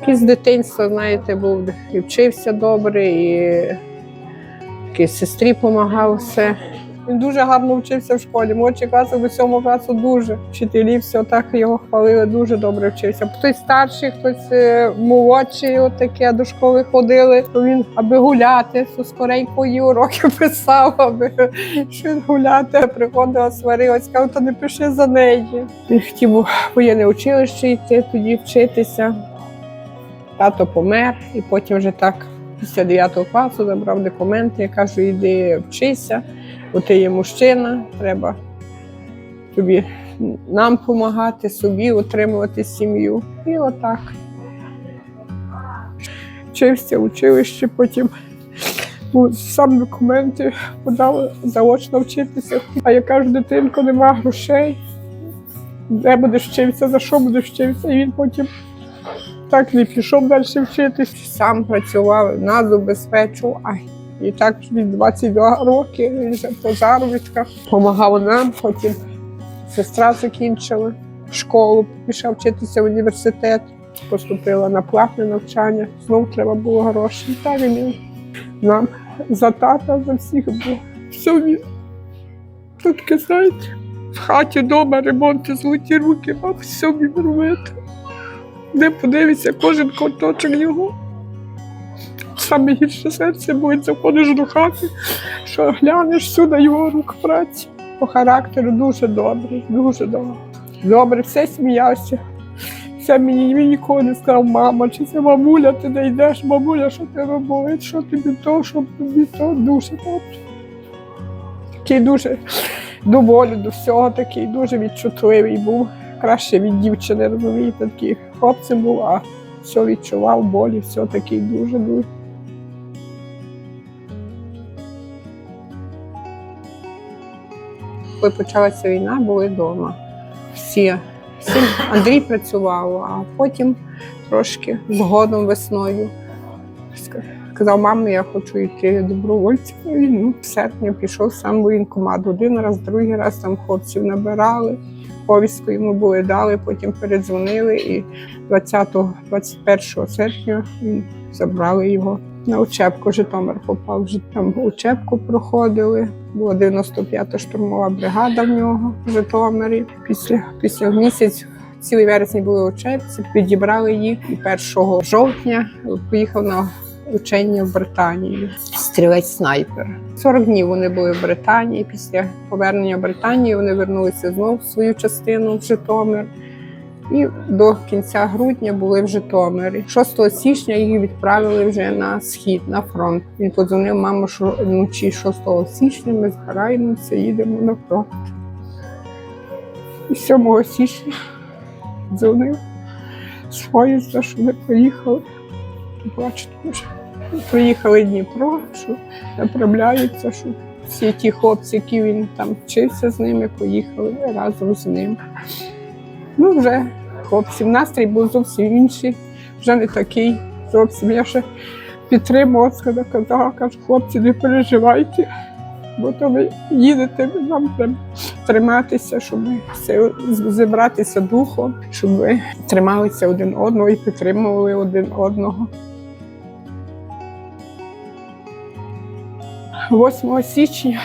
Такий з дитинства, знаєте, був і вчився добре, і такий сестрі допомагав все. Він дуже гарно вчився в школі. Молодший клас до сьомого класу дуже. Вчителі все так його хвалили, дуже добре вчився. Хтось старший, хтось е, молодший, от таке до школи ходили. Він аби гуляти, скоренько її уроки писав, аби щось гуляти. Приходила, сварилась, сказав, то не пиши за неї. Хотів воєнне училище йти, тоді вчитися. Тато помер, і потім вже так після 9 класу забрав документи. Я кажу, іди вчися, бо ти є мужчина, треба тобі нам допомагати, собі утримувати сім'ю. І отак. Вчився в училищі, потім ну, сам документи подав заочно вчитися. А я кажу, дитинко, нема грошей. Де будеш вчитися, за що будеш вчитися? І він потім так не пішов далі вчитись. Сам працював, нас забезпечував. Ай. І так від 22 роки він вже по заробітках допомагав нам. Потім сестра закінчила школу, пішла вчитися в університет, поступила на платне навчання. Знову треба було гроші. І так він нам за тата, за всіх був. Все він. Тут знаєте, в хаті вдома ремонти, золоті руки, а все він робити. Де подивиться кожен куточок його. Саме гірше серце буде, заходиш до хати, що глянеш сюди його рук праці. По характеру дуже добрий, дуже добрий. Добре, все сміявся. Це мені він ніколи не сказав, мама, чи це мамуля, ти не йдеш, мамуля, що тебе болить, що тобі то, що тобі то, дуже добре. Такий дуже до болю, до всього такий, дуже відчутливий був. Краще від дівчини, розумієте, такий хлопцем був, все відчував, болі, все такий дуже дуже. Коли почалася війна, були вдома. Всі. Всі. Андрій працював, а потім трошки згодом весною. ска- Сказав, мамі, я хочу йти добровольцем. Він ну, в серпні пішов сам воєнкомат. Один раз, другий раз там хлопців набирали. Повістку йому були дали, потім передзвонили. І 20-21 серпня забрали його на учебку. Житомир попав. Жи- Там учебку проходили. Була 95-та штурмова бригада в нього в Житомирі. Після, після місяць цілий вересень були учебці, підібрали їх і 1 жовтня поїхав на учення в Британію. Стрілець снайпер. 40 днів вони були в Британії. Після повернення в Британію вони вернулися знову в свою частину в Житомир. І до кінця грудня були в Житомирі. 6 січня їх відправили вже на схід, на фронт. Він подзвонив маму, що вночі 6 січня ми збираємося, їдемо на фронт. І 7 січня дзвонив з поїзда, що ми поїхали. Бачите, вже приїхали в Дніпро, що направляються, що всі ті хлопці, які він там вчився з ними, поїхали разом з ним. Ну, вже хлопців настрій був зовсім інший, вже не такий зовсім. Я ще підтримувала, сказала, казала, кажу, хлопці, не переживайте, бо то ви їдете, нам треба триматися, щоб все зібратися духом, щоб ви трималися один одного і підтримували один одного. 8 січня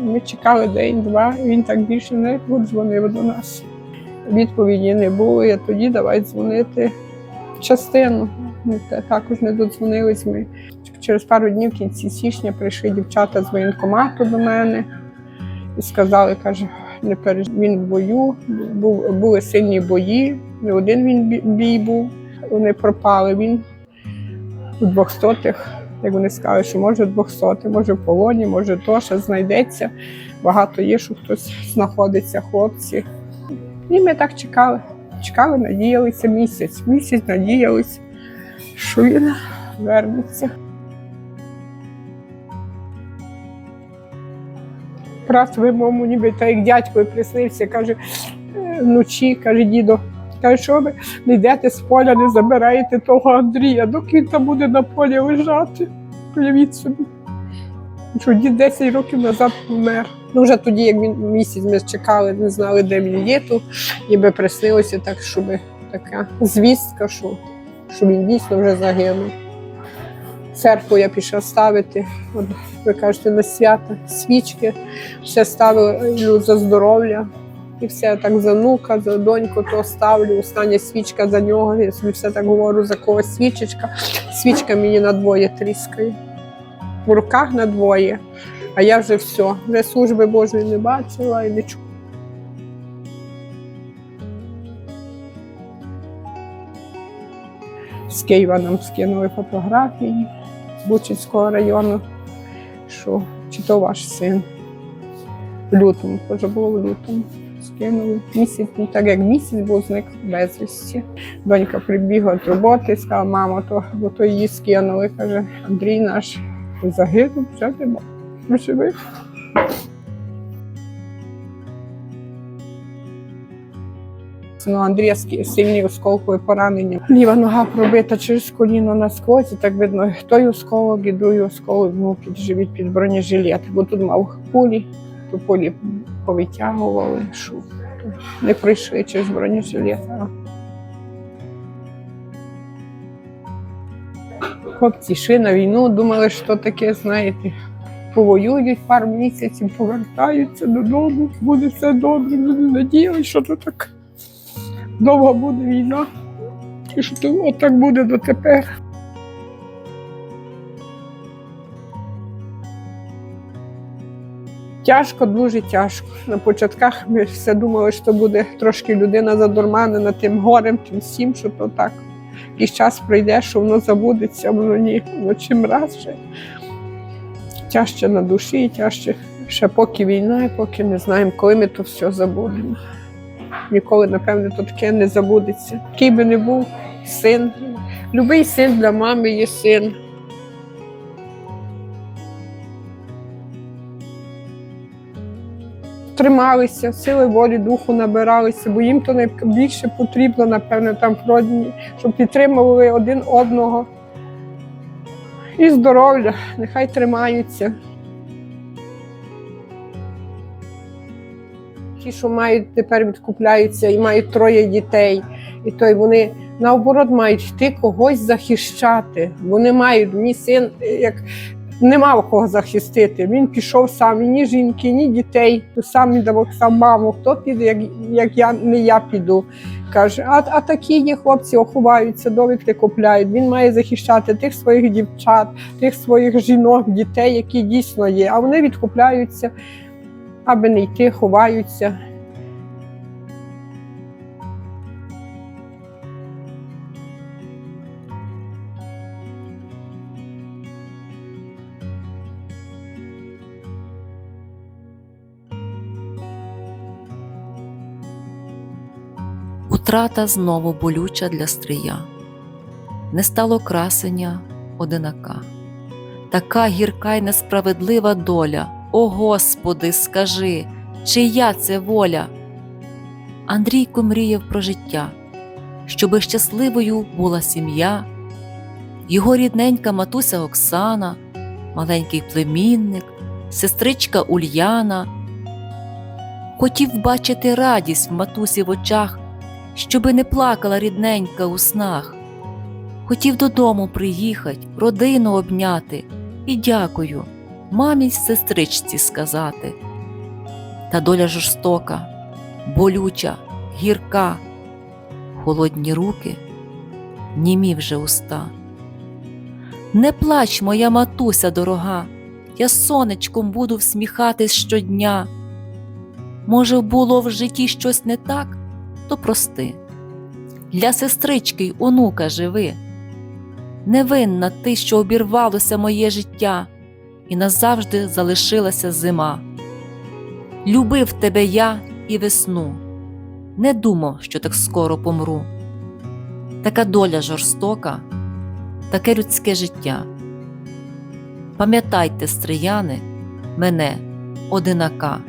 ми чекали день-два, він так більше не дзвонив до нас. Відповіді не було, я тоді давай дзвонити в частину. Також не додзвонились. Ми через пару днів в кінці січня прийшли дівчата з воєнкомату до мене і сказали, каже, не переж... він в бою, був, були сильні бої, не один він бій був, вони пропали. Він у двохсотих, як вони сказали, що може двохсоти, може в полоні, може то ще знайдеться. Багато є, що хтось знаходиться, хлопці. І ми так чекали. Чекали, надіялися місяць. Місяць надіялися, що він вернеться. Раз вимову, ніби так як дядько приснився, каже, «Е, вночі, каже, дідо, каже, що ви не йдете з поля, не забираєте того Андрія, доки він там буде на полі лежати. Уявіть собі. Що дід 10 років назад помер. Ну, вже тоді, як він місяць ми чекали, не знали, де він є, то ніби приснилося так, щоб така звістка, що що він дійсно вже загинув. Церкву я пішла ставити, от, ви кажете, на свята, свічки, все ставлю за здоров'я. І все так за внука, за доньку, то ставлю. Остання свічка за нього. Я собі все так говорю, за когось свічечка. Свічка мені на двоє тріскає. В руках на двоє. А я вже все. Вже служби Божої не бачила і не чула. З Києва нам скинули фотографії з Бучицького району, що чи то ваш син. В лютому, теж було в лютому. Скинули місяць, ну так як місяць був зник безвісті. Донька прибігла з роботи, сказала, мама, то, бо то її скинули. Каже, Андрій наш загинув, вже нема. Живий. Ну, Андрія сильні осколкові поранення. Ліва нога пробита через коліно насквозь, і так видно, той осколок і другий осколок ну, під живіт під бронежилет, бо тут мав кулі, то полі повитягували, що не пройшли через бронежилет. А Хлопці йшли на війну, думали, що таке, знаєте, повоюють пару місяців, повертаються додому, буде все добре, люди надіялися, що то так довго буде війна, і що то отак буде дотепер. Тяжко, дуже тяжко. На початках ми все думали, що буде трошки людина задурманена тим горем, тим всім, що то так. Якийсь час пройде, що воно забудеться, воно ні. Воно чим раз тяжче на душі, тяжче ще поки війна, і поки не знаємо, коли ми то все забудемо. Ніколи, напевне, то таке не забудеться. Який би не був син. Любий син для мами є син. Трималися, сили волі духу набиралися, бо їм то найбільше потрібно, напевне, там в родині, щоб підтримували один одного. І здоров'я, нехай тримаються. Ті, що мають тепер відкупляються і мають троє дітей, і то й вони наоборот мають йти когось захищати. Вони мають мій син, як не мав кого захистити. Він пішов сам, і ні жінки, ні дітей. Сам він давав сам маму, хто піде, як, як я не я піду. Каже, а, а такі є хлопці, оховаються, довідки купляють. Він має захищати тих своїх дівчат, тих своїх жінок, дітей, які дійсно є. А вони відкупляються, аби не йти, ховаються. Утрата знову болюча для стрия. Не стало красення одинака. Така гірка й несправедлива доля. О Господи, скажи, чия це воля? Андрійко мріяв про життя, щоби щасливою була сім'я, його рідненька матуся Оксана, маленький племінник, сестричка Ульяна. Хотів бачити радість в матусі в очах, щоби не плакала рідненька у снах. Хотів додому приїхать, родину обняти і дякую мамі й сестричці сказати. Та доля жорстока, болюча, гірка, холодні руки, німі вже уста. Не плач, моя матуся дорога, я сонечком буду всміхатись щодня. Може, було в житті щось не так, то прости. Для сестрички й онука живи. Невинна ти, що обірвалося моє життя, і назавжди залишилася зима. Любив тебе я і весну, не думав, що так скоро помру. Така доля жорстока, таке людське життя. Пам'ятайте, стрияни, мене, одинака.